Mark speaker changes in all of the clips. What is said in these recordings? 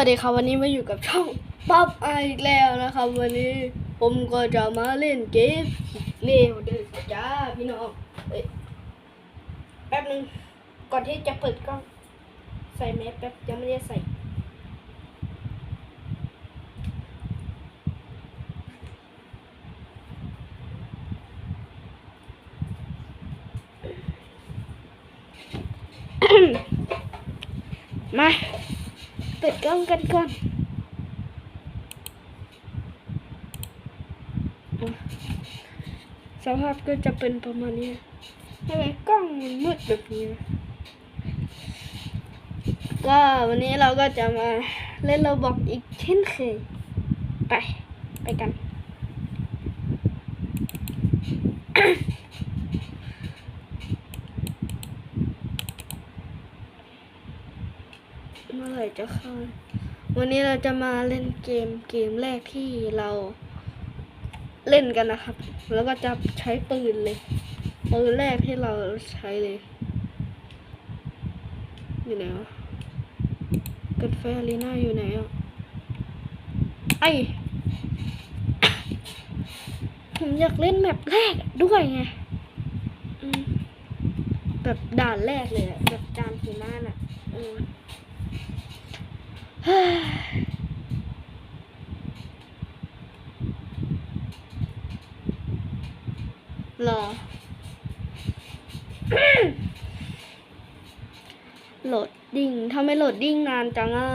Speaker 1: วัสดีครับวันนี้มาอยู่กับช่องป๊อปไอีกแล้วนะครับ วันนี้ผมก็จะมาเล่นเกมเล่เดินจ้าพี่น้องอแป๊บนึงก่อนที่จะเปิดกล้องใส่แมสแป๊บยังไม่ได้ใส่ มา ปิดกล้องกันก่อนสภาพก็จะเป็นประมาณนี้ทำไมกล้องมันมืดแบบนี้นะก็วันนี้เราก็จะมาเล่นเราบอกอีกเช่นเคย ไป ไปกัน เมื่อไหร่ จะเข้า วันนี้เราจะมาเล่นเกมเกมแรกที่เราเล่นกันนะครับ แล้วก็จะใช้ปืนเลย ปืนแรกที่เราใช้เลย อยู่ไหนวะกัดแฟลีน่าอยู่ไหนอะ ไอผมอยากเล่นแบบแรกด้วยไงแบบด่านแรกเลยอะแบบจานหิมะน่ะ อืมรอโหลดดิ้งทำไมโหลดดิ้งนานจังอะ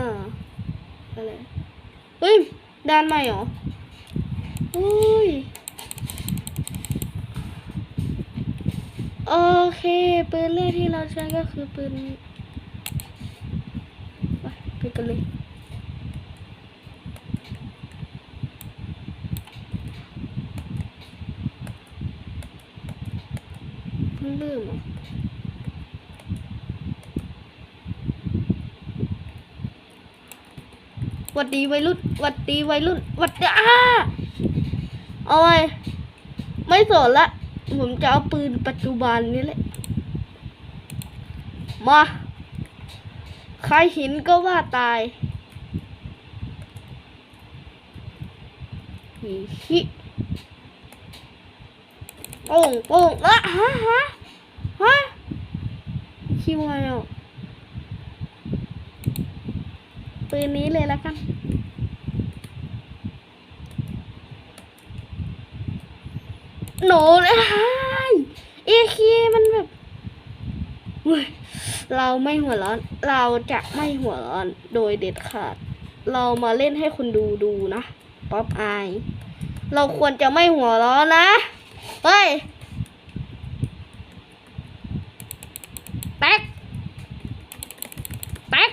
Speaker 1: อะไรเฮ้ยด้านใหม่เหรอเฮ้ยโอเค ปืนแรกที่เราใช้ก็คือปืนไปไปกันเลย ลืมเหวัดดีวัยรุ่นหวัดดีวัยรุ่นหวัดดีอ้าเอาไว้ไม่สนละ ผมจะเอาปืนปัจจุบันนี้แหละ มา ใครเห็นก็ว่าตายฮิฮิโป่งโป่งละฮะฮะฮะ คิวไงอะปืนนี้เลยแล้วกันโหนเลยเอคีมันแบบเว้ยเราไม่หัวร้อน เราจะไม่หัวร้อนโดยเด็ดขาด เรามาเล่นให้คนดูดูนะ ป๊อปอาย เราควรจะไม่หัวร้อนนะ เฮ้ย แป๊ก แป๊ก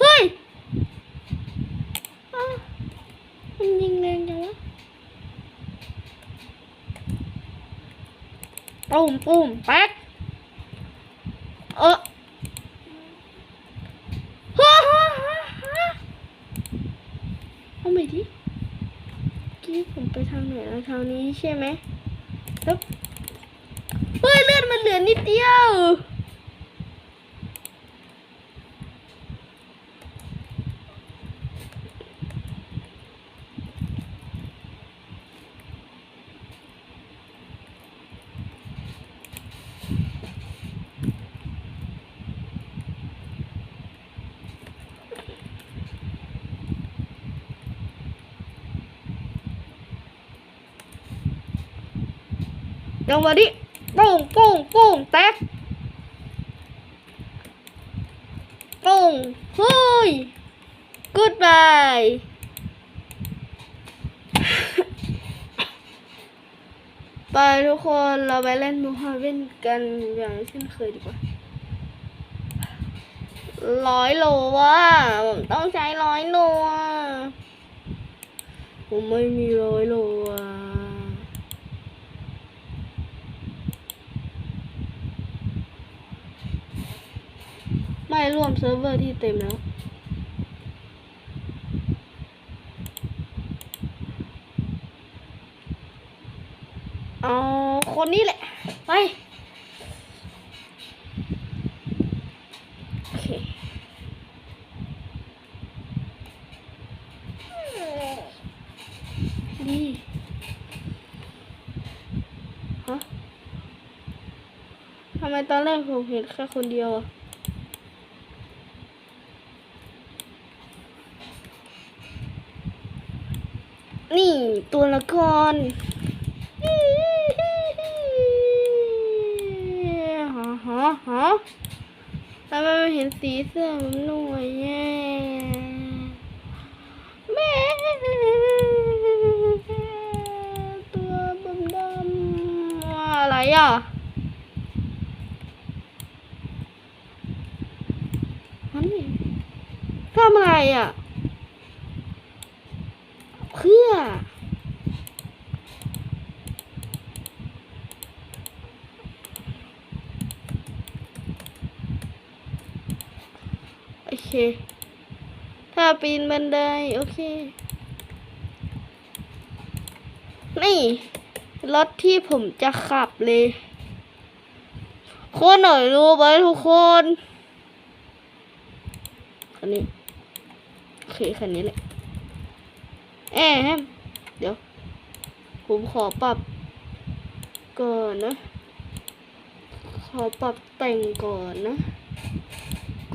Speaker 1: เฮ้ยอ้าวมันยิงแรงจังวะ ปุ้ มปุ้มแป๊กเออฮ่าฮ่าฮ่าฮ่าเอาใหม่ดิกี้ผมไปทางไหนนะทางนี้ใช่ไหมแล้วเฮ้ยเลือดมันเหลือนิดเดียว จังหวะนี้โป้งโป้งโป้งแตกโป้งเฮ้ย goodbye ไปทุกคนเราไปเล่นมูฮาเว่นกันอย่างเช่นเคยดีกว่าร้อยโลว่ะผมต้องใช้ร้อยโลอะผมไม่มีร้อยโลอะ ไม่ร่วมเซิร์ฟเวอร์ที่เต็มแล้ว เอาคนนี้แหละ ไป โอเคดีฮะทำไมตอนแรกผมเห็นแค่คนเดียวอะ นี่ตัวละครฮะฮะฮะทำไมเห็นสีเสื้อมันหน่วยแย่แม่ตัวดำดำอะไรอะมันทำอะไรอะ เพื่อ โอ เค ถ้าปีนบันได โอเค นี่ รถที่ผมจะขับเลยคนหน่อยรู้ไหมทุกคนคันนี้ โอเค คันนี้แหละแอมเดี๋ยว ผมขอปรับก่อนนะ ขอปรับแต่งก่อนนะ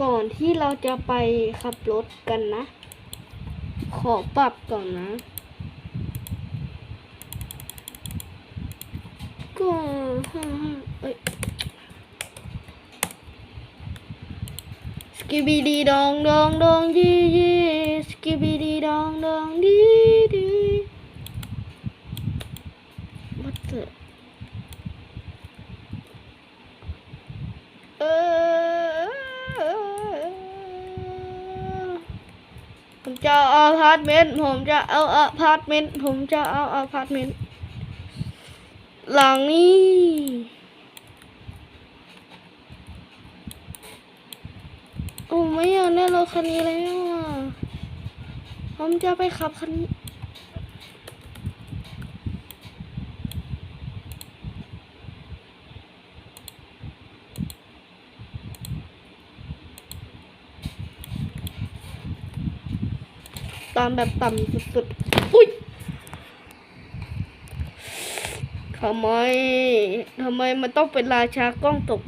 Speaker 1: ก่อนที่เราจะไปขับรถกันนะ ขอปรับก่อนนะก็ห้าห้าเอ้ยสกิบีดีดองดองดองยียีสกิบีดีดองดองดีดี What the เออผม จะเอาอพาร์ตเมนต์ผมจะเอาอพาร์ตเมนต์ผมจะเอาอพาร์ตเมนต์หลังนี้โอ้ไม่อยากได้รถคันนี้แล้วผมจะไปขับคันนี้ ตามแบบต่ำสุดๆ อุ้ยทำไมทำไมมันต้องเป็นราชากล้องตก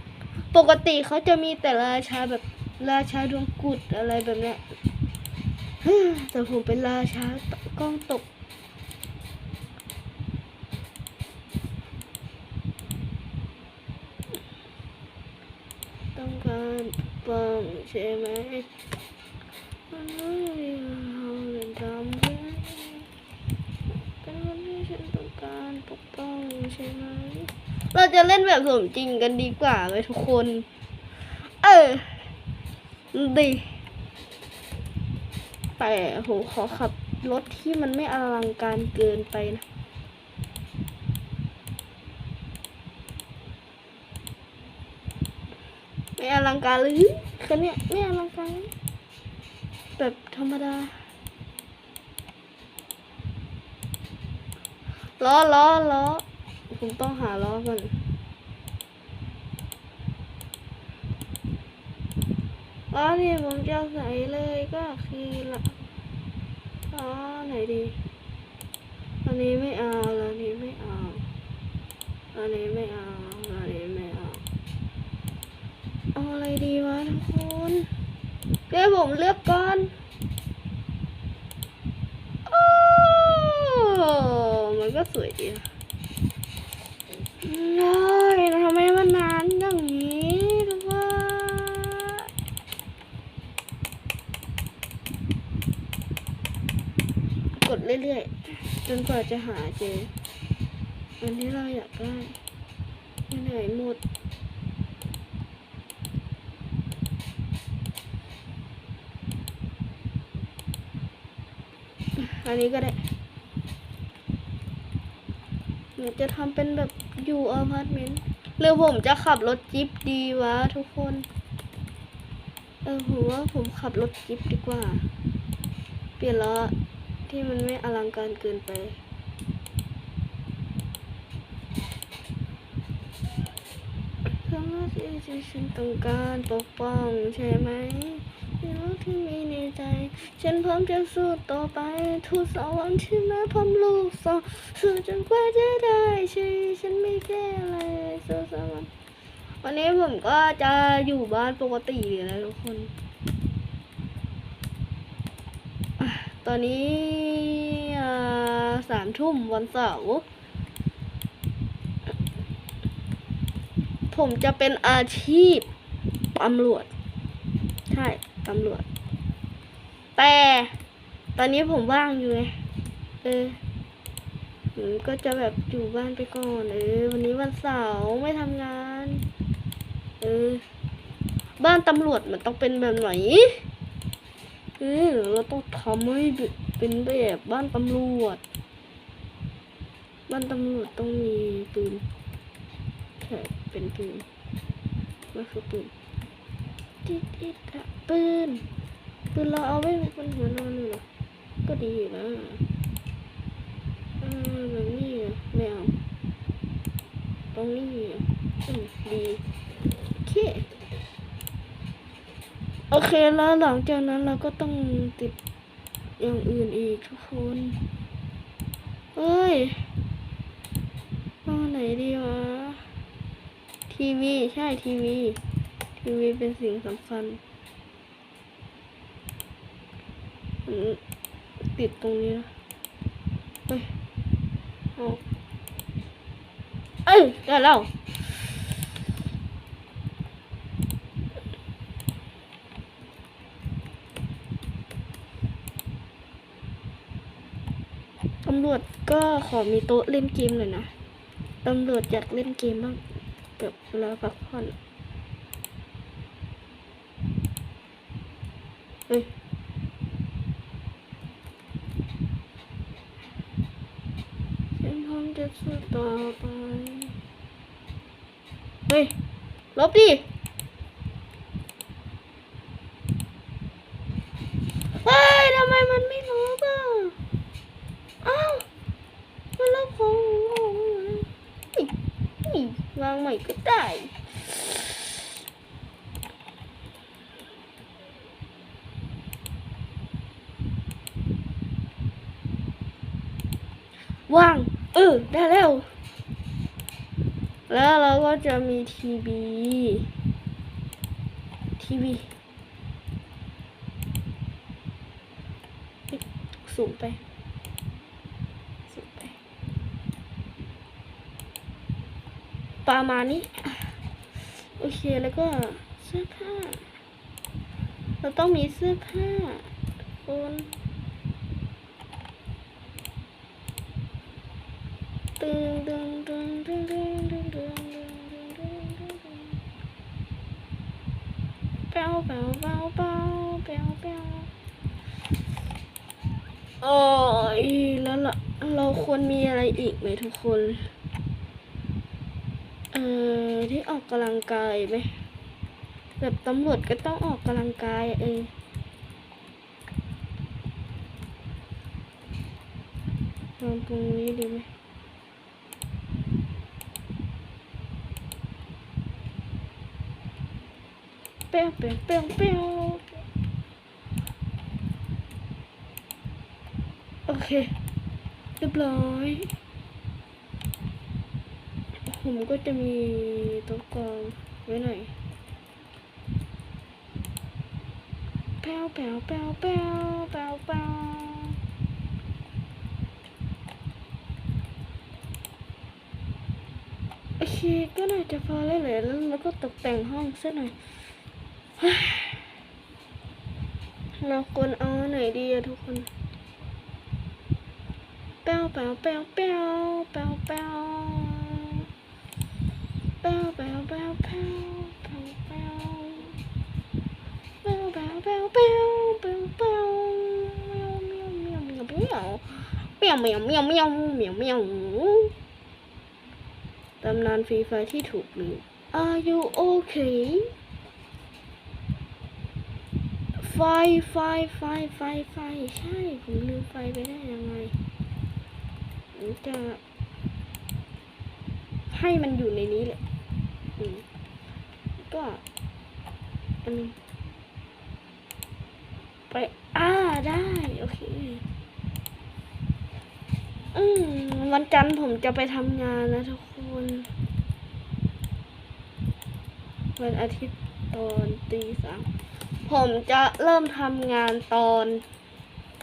Speaker 1: ปกติเขาจะมีแต่ราชาแบบราชาดวงกุฎอะไรแบบเนี้ยแต่ผมเป็นราชากล้องตกต้องการปกป้องใช่ไหม มันไม่ได้เอาเรื่องทำให้เป็นคนที่ฉันต้องการ ปกป้องใช่ไหมเราจะเล่นแบบสมจริงกันดีกว่าไหมทุกคน เออดีแต่ผมขอขับรถที่มันไม่อลังการเกินไปนะไม่อลังการเลยคันเนี้ยไม่อลังการ แบบธรรมดา ล้อล้อล้อผมต้องหาล้อก่อนล้อที่ผมจะใส่เลยก็คือละล้อไหนดีอันนี้ไม่เอาอันนี้ไม่เอาอันนี้ไม่เอาอันนี้ไม่เอาเอาอะไรดีวะทุกคนเดี๋ยวผมเลือกก่อน โอ้ มันก็สวยดีนะน้อยทำไมมันนานอย่างนี้ทุกคนกดเรื่อยๆ จนกว่าจะหาเจออันที่เราอยากได้ไปไหนหมดอันนี้ก็ได้ หนูจะทำเป็นแบบอยู่อพาร์ตเมนต์หรือผมจะขับรถจิ๊บดีวะทุกคน เออผมว่าผมขับรถจิ๊บดีกว่า เปลี่ยนล้อที่มันไม่อลังการเกินไปคำว่าที่ฉันต้องการปกป้องใช่ไหม ในโลกที่มีในใจ ฉันพร้อมจะสู้ต่อไป ทุกสองวันที่แม้พร้อมลูกสองสู้จนกว่าจะได้ใช่ฉันไม่แก้อะไรสู้สองวันวันนี้ผมก็จะอยู่บ้านปกติเลยนะทุกคน ตอนนี้สามทุ่มวันเสาร์ผมจะเป็นอาชีพตำรวจใช่ ตำรวจ แต่ตอนนี้ผมว่างอยู่ไงเออผมก็จะแบบอยู่บ้านไปก่อนเออวันนี้วันเสาร์ไม่ทำงาน เออ บ้านตำรวจมันต้องเป็นแบบไหนเออเราต้องทำให้เป็นแบบบ้านตำรวจ บ้านตำรวจต้องมีปืนใช่เป็นปืนไม่คือปืนติดติดอะ ปืน ปืนเราเอาไว้บนหัวนอนเลยหรอ ก็ดีนะแบบนี้อะไม่เอาตรงนี้อืมดีโอเคโอเคแล้วหลังจากนั้นเราก็ต้องติดอย่างอื่นอีกทุกคนเอ้ยเอาไหนดีวะ ทีวี ใช่ทีวี ทีวีเป็นสิ่งสำคัญอืม ติดตรงนี้นะเฮ้ยเอาเอ้ยได้แล้วตำรวจก็ขอมีโต๊ะเล่นเกมหน่อยนะ ตำรวจอยากเล่นเกมบ้างแบบเวลาพักผ่อนเฮ้ย ฉันพร้อม จะสู้ต่อไป เฮ้ย ลบดิ เฮ้ย ทำไมมันไม่ลบอะ อ้าว มันลบของของนี่นี่วางใหม่ก็ได้ ว่าง เออ ได้แล้ว แล้วเราก็ จะมีทีวีทีวีสูงไป สูงไป ประมาณนี้ โอเคแล้วก็เสื้อผ้า เราต้องมีเสื้อผ้าคนตึงตึงตึงตึง วแป้วแป้วแป้วแป้วแป้วโอ้ยแล้วเราเราควรมีอะไรอีกไหมทุกคน เอ่อที่ออกกำลังกายไหมแบบตำรวจก็ต้องออกกำลังกายเออลองตรงนี้ดีไหม เปียวเปียวเปียวเปียวโอเคเรียบร้อยผมก็จะมีโต๊ะกลองไว้หน่อยแป้วแป้วแป้วแป้วแป้วแป้วโอเคก็น่าจะพอแล้วแหละแล้วแล้วก็ตกแต่งห้องสักหน่อย เราควรเอาไหนดีอะทุกคนแป้วแป้วแป้วแป้วแป้วแป้วแป้วแป้วแป้วแป้วแป้วแป้วแป้วแป้วแป้วแป้วแป้วแป้วเมียวเมียวเมียวเมียวเมียวเมียวเมียวเมียวเมียวเมียวเมียวตำนานฟรีไฟที่ถูกลืม Are you okay ไฟ ไฟ ไฟ ไฟ ไฟ ใช่ ผมลืมไฟไปได้ยังไงผมจะ ให้มันอยู่ในนี้แหละก็อันนี้ไป อ่า ได้ โอเค อืมวันจันทร์ผมจะไปทำงานนะทุกคน วันอาทิตย์ตอนตีสาม ผมจะเริ่มทำงานตอน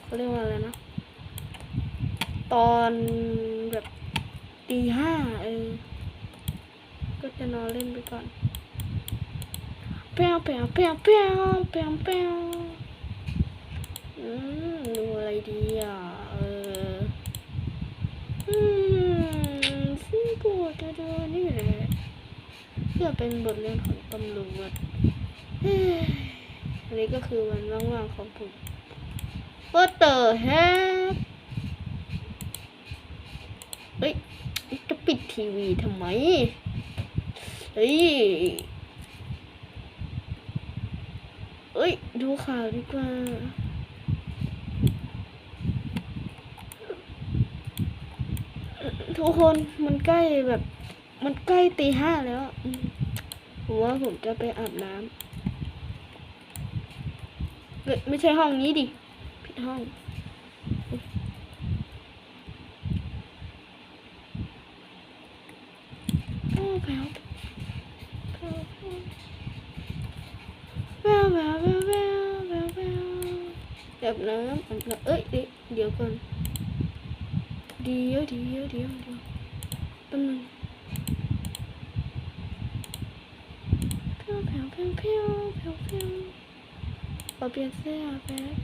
Speaker 1: เขาเรียกว่าอะไรนะ ตอนแบบตีห้าเองก็จะนอนเล่นไปก่อนเปียวเปียวเปียวเปียวเปียวเปียวอืมดูอะไรดีอะเอออืมซึ่งกูจะดูนี่แหละเพื่อเป็นบทเรียนของตำรวจันนี้ก็คือวันว่างๆของผม What the heck เฮ้ย จะปิดทีวีทำไม เฮ้ย เฮ้ย ดูข่าวดีกว่าทุกคนมันใกล้แบบ มันใกล้ตีห้าแล้วผมว่าผมจะไปอาบน้ำ ไม่ไม่ใช่ห้องนี้ดิผิดห้องแมวแมวแมวแมวแมวแมวแมวแบบน้ำแบบน้ำเอ้ยเดี๋ยวก่อนเดี๋ยวเดี๋ยวเดี๋ยวเดี๋ยวแป๊บนึง อเปลี่ยนเสื้อแป๊บ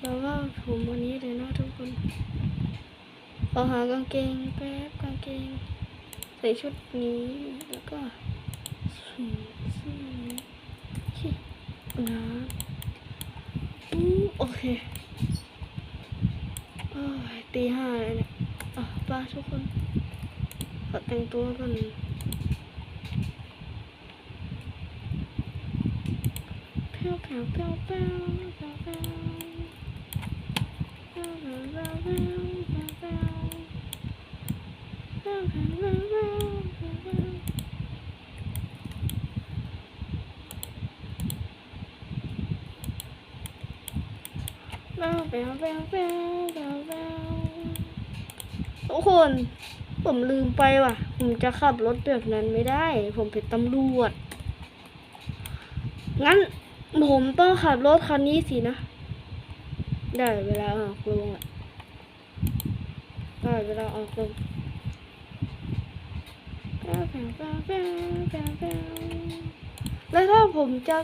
Speaker 1: เราวก็ผมวันนี้เลยนะทุกคนขอหากางเกงแป๊บกางเกง ใส่ชุดนี้แล้วก็สีเสื้อนี้นะอู้โอเคโอ้ยตีห้าเลยเนี่ยอะปทุกคนขอแต่งตัวก่อน ทุกคน ผมลืมไปว่ะ ผมจะขับรถแบบนั้นไม่ได้ ผมเป็นตำรวจ งั้น ผมต้องขับรถคันนี้สินะ ได้เวลาออกลงได้เวลาออกลงแล้วถ้าผมจะ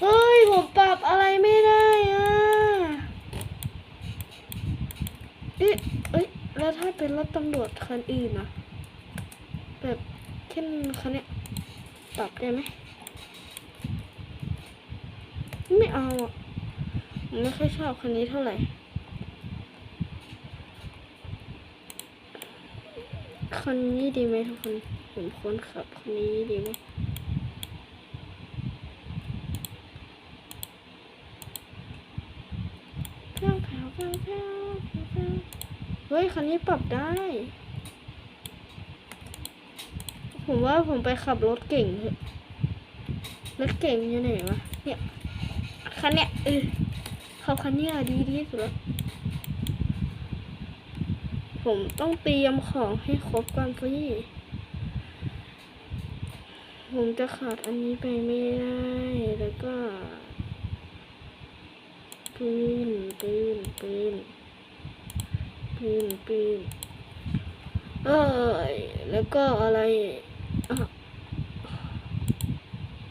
Speaker 1: เฮ้ย ผมปรับอะไรไม่ได้อะเอ๊ะเอ้ย แล้วถ้าเป็นรถตำรวจคันอื่นนะ ช่นเขาเนี่ยตอบได้ไหมไม่เอาอะไม่ค่อยชอบคนนี้เท่าไหร่ คนนี้ดีไหมทุกคนผมคนขับคนนี้ดีไหมเฮ้ยคนนี้ปรับได้ ผมว่าผมไปขับรถเก่งเถอรถเก่งอยู่ไหนวะ เนี่ยคันเนี้ยเออขับคันเนี้ยดีที่สุดล้ผมต้องเตรียมของให้ครบก่อนพี่ผมจะขาดอันนี้ไปไม่ได้ แล้วก็ปีนปีนปีนปีนปีนเออแล้วก็อะไร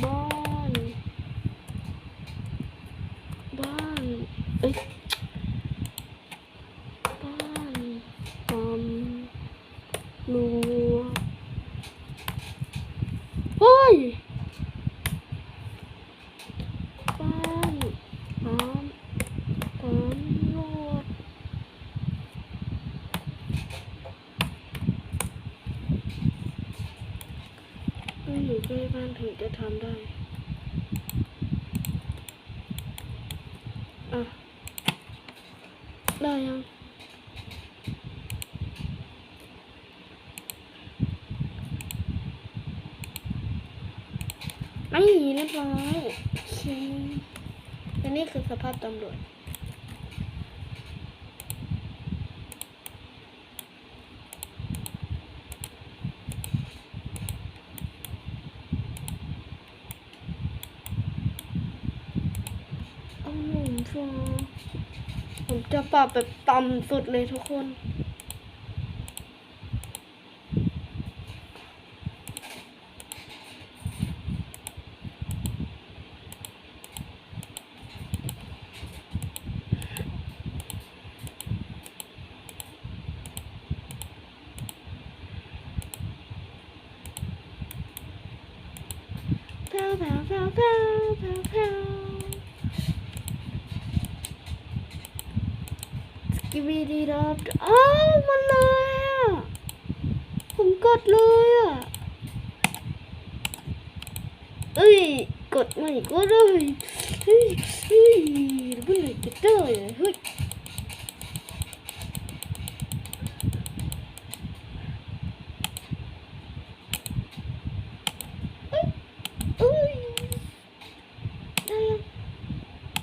Speaker 1: Bon. Bon. Ay. ไม่เรียบร้อยโอเคและนี่คือสภาพตำรวจเอาหนุ่มฟอผมจะปรับแบบต่ำสุดเลยทุกคน แผ่วแผ่วแผ่วแผ่วสกิบีดีดอบอ้าวมันเลยอะผมกดเลยอะเอ้ยกดใหม่ก็ได้เฮ้ยเฮ้ยเมื่อไหร่จะได้อะเฮ้ย เอ้ยได้ยัง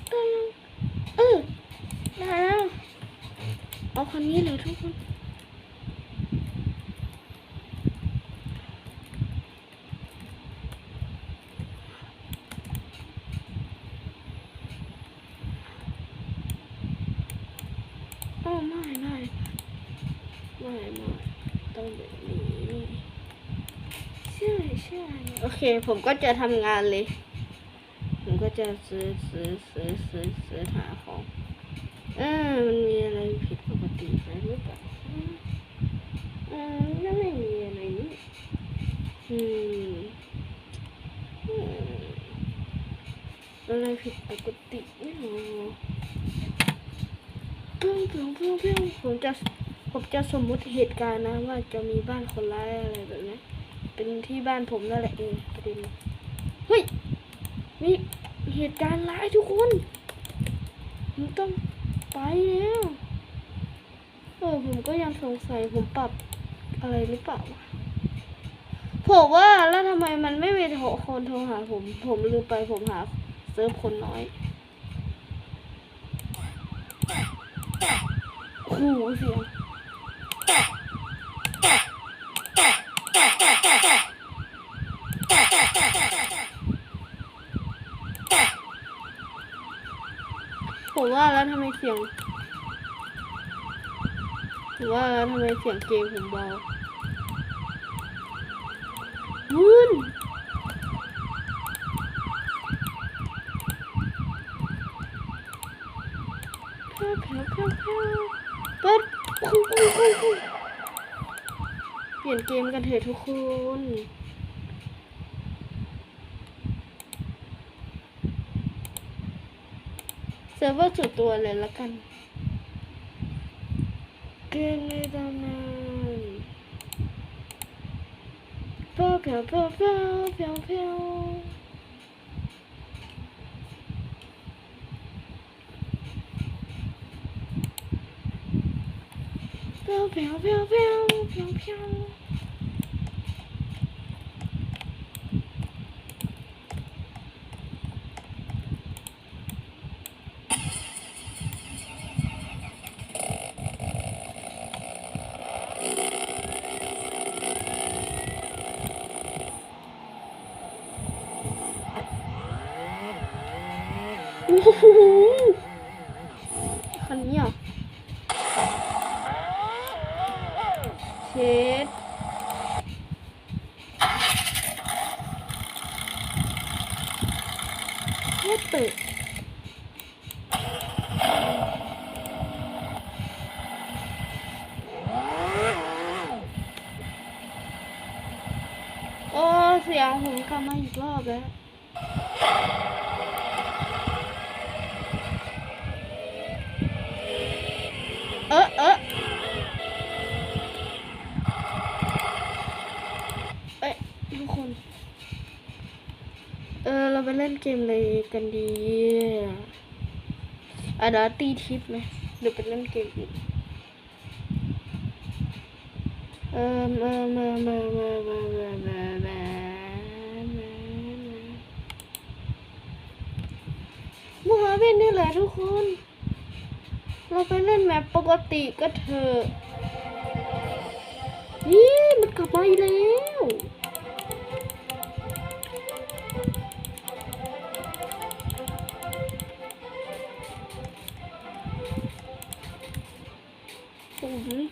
Speaker 1: ได้ยังเออได้แล้วเอาคันนี้เลยทุกคนโอ้ไม่ไม่ ไม่ไม่ต้องแบบนี้ใช่ใช่โอเค ผมก็จะทำงานเลย ผมก็จะซื้อซื้อซื้อซื้อซื้อหาของเออมันมีอะไรผิดปกติไหมหรือเปล่าเออก็ไม่มีอะไรนี่อืมอืมอะไรผิดปกติไม่รู้เพิ่งเพิ่งเพิ่งเพิ่งผมจะ ผมจะสมมุติเหตุการณ์นะว่าจะมีบ้านคนร้ายอะไรแบบนี้เป็นที่บ้านผมนั่นแหละเองประเด็นเฮ้ยมีเหตุการณ์ร้ายทุกคนผมต้องไปแล้วเออผมก็ยังสงสัยผมปรับอะไรหรือเปล่าผมว่าแล้วทำไมมันไม่มีโทรคนโทรหาผม ผมลืมไปผมหาเซิร์ฟคนน้อยโอ้โหเสียง ผมว่าแล้วทำไมเสียงผมว่าแล้วทำไมเสียงเกมผมเบาวุ่น เกมกันเถอะทุกคนเซิร์ฟเวอร์สุดตัวเลยละกัน เกมในตำนานเพียวเพียวเพียวเพียวเพียวเพียว飘飘飘飘飘飘。 พูดตึโอ้เสียงผมกลับมาอีกรอบแล้ว อะเดี๋ยวตีทิปไหมหรือไปเล่นเกมอื่นเออมามามามามามามามามามาหาเว้นนี่แหละทุกคน เราไปเล่นแมปปกติก็เถอะนี่มันกลับมาอีกแล้ว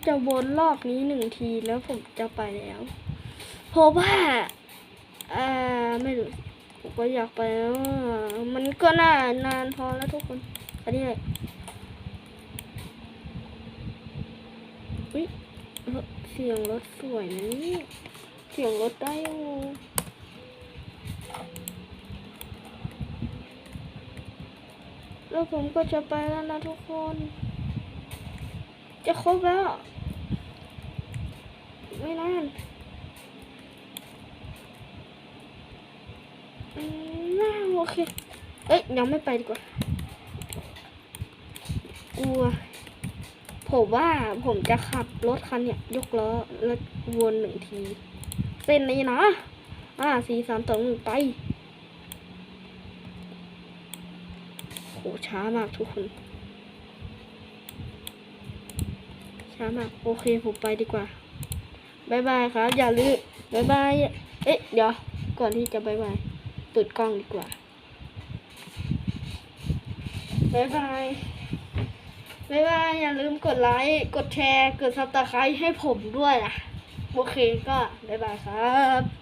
Speaker 1: จะวนรอบนี้หนึ่งทีแล้วผมจะไปแล้วเพราะว่าอ่าไม่รู้ผมก็อยากไปแล้วมันก็น่านานพอแล้วทุกคนอันนี้เลยอุ้ยเสียงรถสวยนะนี่เสียงรถได้อยู่แล้วผมก็จะไปแล้วนะทุกคน จะครบแล้ว ไม่นานน่าโอเค เอ้ยยังไม่ไปดีกว่า กลัว ผมว่าผมจะขับรถคันเนี้ยยกล้อแล้ววนหนึ่งที เส้นนี้นะอ่าสี่สามสองหนึ่งไปโหช้ามากทุกคน ช้ามาก โอเค ผมไปดีกว่า บายบายครับ อย่าลืมบายบาย เอ๊ะ เดี๋ยว ก่อนที่จะบายบายปิดกล้องดีกว่าบายบายบายบาย อย่าลืมกดไลค์ กดแชร์ กดซับสไครต์ให้ผมด้วยนะ โอเคก็บายบายครับ